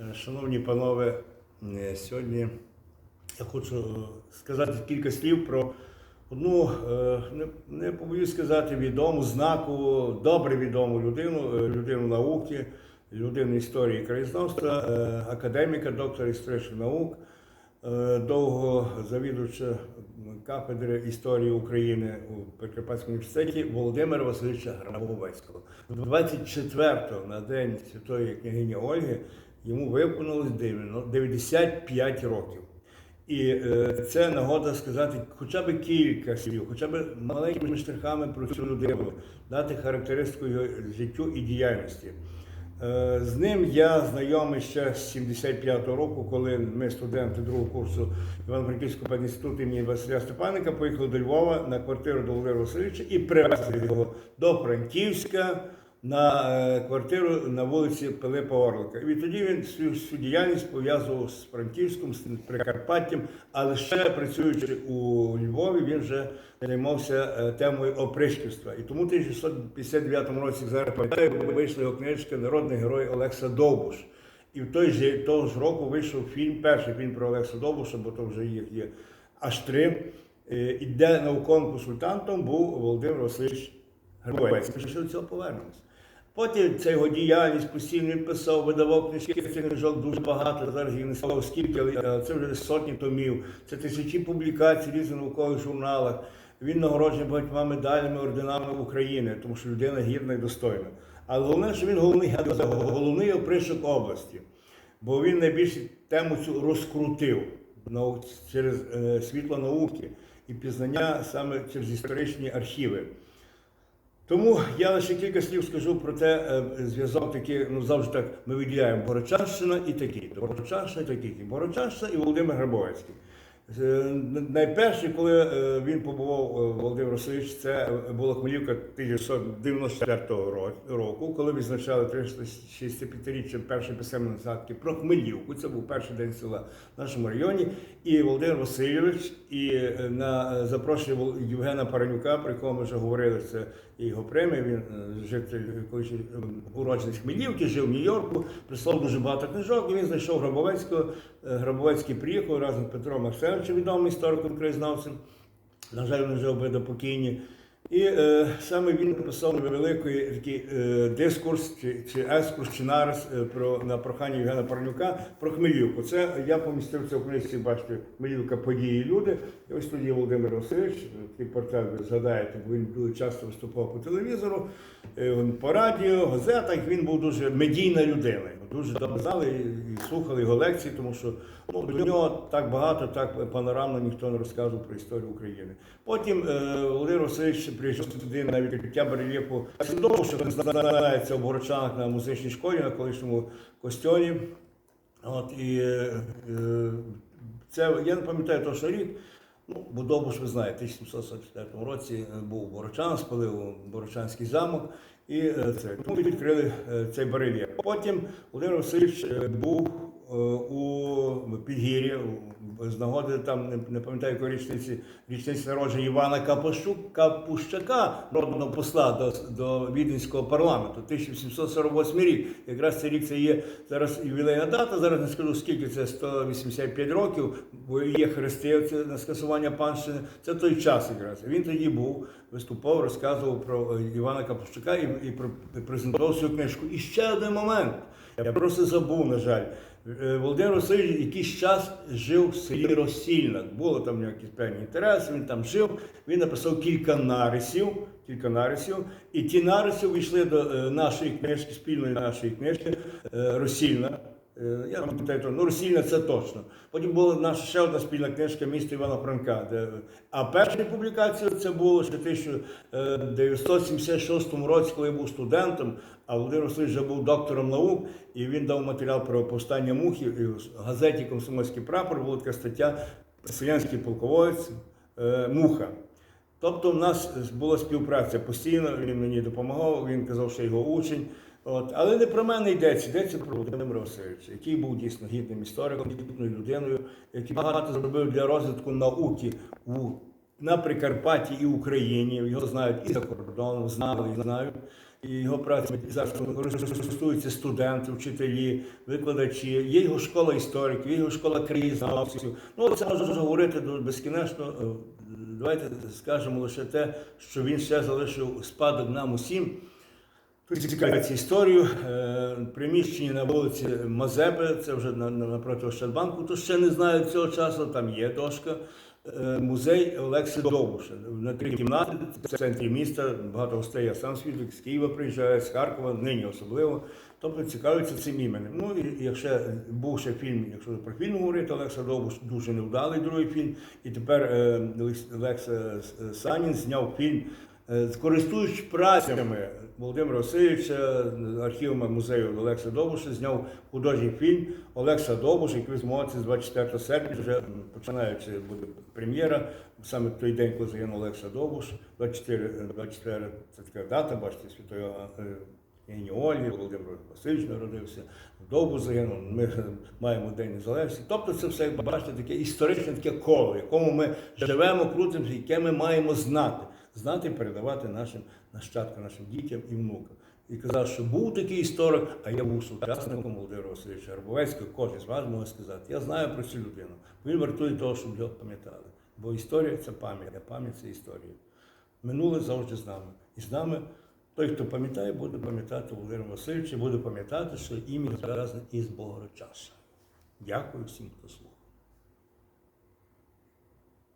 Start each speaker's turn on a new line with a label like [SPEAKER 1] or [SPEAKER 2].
[SPEAKER 1] Е, Шановні панове, е, сьогодні я хочу сказати кілька слів про одну, е, не, побоюсь сказати, відому знакову, добре відому людину, е, людину науки, людину історії краєзнавства, е, академіка, доктора історичних наук, е, довго завідувача кафедри історії України у Прикарпатському університеті Володимира Васильовича Грабовецького. 24-го на день святої княгині Ольги йому виповнилось 95 років. І е, це нагода сказати хоча б кілька слів, хоча б маленькими штрихами про цю людину, дати характеристику його життю і діяльності. Е, З ним я знайомий ще з 75-го року, коли ми, студенти другого курсу Івано-Франківського пединституту імені Василя Степаника, поїхали до Львова на квартиру до Володимира Васильовича і привезли його до Франківська на е, квартиру на вулиці Пилипа Орлика. І відтоді він свою, діяльність пов'язував з Франківськом, з Прикарпаттям, але ще працюючи у Львові, він вже займався е, темою опришківства. І тому в 1659 році, зараз пам'ятаю, вийшла його книжка Народний герой Олекса Довбуш. І в той же того ж року вийшов фільм, перший фільм про Олекса Довбуша, бо то вже їх є аж три. Е, І де науковим консультантом був Володимир Васильович Грабовецький. Ми ще до цього повернемось. Потім ця його діяльність постійно він писав, видавав книжки, цих книжок дуже багато. Зараз їх не сказав скільки, але це вже сотні томів. Це тисячі публікацій в різних наукових журналах. Він нагороджений багатьма медалями, орденами України, тому що людина гідна і достойна. Але головне, що він головний, головний опришок області, бо він найбільше тему цю розкрутив через е, світло науки і пізнання саме через історичні архіви. Тому я лише кілька слів скажу про те, е, зв'язок такий, ну завжди так ми виділяємо Борочанщина і такий. Борочанщина і такий. Борочанщина і Володимир Грабовецький. Е, Найперше, коли е, він побував Володимир Васильович, це була Хмелівка 1994 року, коли відзначали 365-річчя першої писемної згадки про Хмелівку. Це був перший день села в нашому районі. І Володимир Васильович, і на запрошення Євгена Паранюка, про якого ми вже говорили, це його премія. Він е, житель е, Хмелівки, жив в Нью-Йорку, прислав дуже багато книжок, і він знайшов Грабовецького. Е, Грабовецький приїхав разом з Петром Максимовичем, відомим істориком краєзнавцем. На жаль, вони вже обидва покійні. І е, саме він написав невеликий такий е, дискурс чи, чи ескурс, чи нарис е, про, на прохання Євгена Парнюка про Хмелівку. Це я помістив це в книжці, бачите, Хмелівка події люди. І ось є Володимир Васильович, такий портрет ви згадаєте, бо він дуже часто виступав по телевізору, е, по радіо, газетах. Він був дуже медійна людина. Дуже добре знали і, і слухали його лекції, тому що ну, до нього так багато, так панорамно ніхто не розказував про історію України. Потім е, Володимир Васильович приїжджав сюди на відкриття барельєфу Свідомо, що він знається в Горочанах на музичній школі, на колишньому костьолі. От, і е, це, я не пам'ятаю точно рік, ну, Будовбуш, ви знаєте, в 1744 році е, був Борочан, спалив Борочанський замок, і е, це, тому відкрили е, цей барельєф. Потім Володимир Васильович був у Підгір'ї, з нагоди там, не, не пам'ятаю, річниці, річниці народження Івана Капущук, Капущака, народного посла до, до Віденського парламенту, 1848 рік. Якраз цей рік це є зараз ювілейна дата. Зараз не скажу скільки це 185 років, бо є хрести на скасування панщини. Це той час якраз. Він тоді був, виступав, розказував про е, Івана Капущака і, і про презентував свою книжку. І ще один момент. Я просто забув, на жаль. Е, Володимир Васильович якийсь час жив в селі Росільна. Було там якісь певні інтереси, він там жив. Він написав кілька нарисів, кілька нарисів, і ті нариси вийшли до е, нашої книжки, спільної нашої книжки е, Росільна. Е, Я не пам'ятаю, ну Росільна це точно. Потім була наша ще одна спільна книжка міста Івана Франка. Де... А перша публікація це було ще в 1976 році, коли я був студентом, а Володимир Васильович вже був доктором наук, і він дав матеріал про повстання мухів. І в газеті Комсомольський прапор була така стаття Селянський полководець е, Муха. Тобто в нас була співпраця постійно, він мені допомагав, він казав, що його учень. От. Але не про мене йдеться, йдеться про Володимира Васильовича, який був дійсно гідним істориком, гідною людиною, який багато зробив для розвитку науки у, на Прикарпатті і Україні. Його знають і за кордоном, знали і знають. і його праця зараз користуються студенти, вчителі, викладачі. Є його школа істориків, є його школа краєзнавців. Ну це можна говорити безкінечно. Е, Давайте скажемо лише те, що він ще залишив спадок нам усім. Тут історію. Е, Приміщення на вулиці Мазепи, це вже на- на- напроти Ощадбанку, то ще не знаю цього часу, там є дошка. Е, Музей Олекси Довбуша. На три кімнати в центрі міста. Багато гостей, я сам свідок, з Києва приїжджає, з Харкова, нині особливо. Тобто цікавиться цим іменем. Ну і якщо був ще фільм, якщо про фільм говорити, Олекса Довбуш дуже невдалий другий фільм. І тепер е, Олекса Санін зняв фільм Користуючись працями Володимира Васильовича, архівами музею Олекса Довбуша, зняв художній фільм Олекса Довбуш, який ви зможете з 24 серпня, вже починаючи буде прем'єра, саме той день, коли загинув Олекса Довбуш, 24, е, 24 це така дата, бачите, святої е, імені Олі, Володимир Васильович народився, Довбуш загинув, ми е, маємо День Незалежності. Тобто це все, бачите, таке історичне таке коло, в якому ми живемо, крутимося, яке ми маємо знати знати і передавати нашим нащадкам, нашим дітям і внукам. І казав, що був такий історик, а я був сучасником Володимира Васильовича Гарбовецького. Кожен з вас може сказати. Я знаю про цю людину. Він вартує того, щоб його пам'ятали. Бо історія це пам'ять, а пам'ять це історія. Минуле завжди з нами. І з нами той, хто пам'ятає, буде пам'ятати Володимира Васильовича, буде пам'ятати, що ім'я зв'язане із Богородчаса. Дякую всім, хто слухав.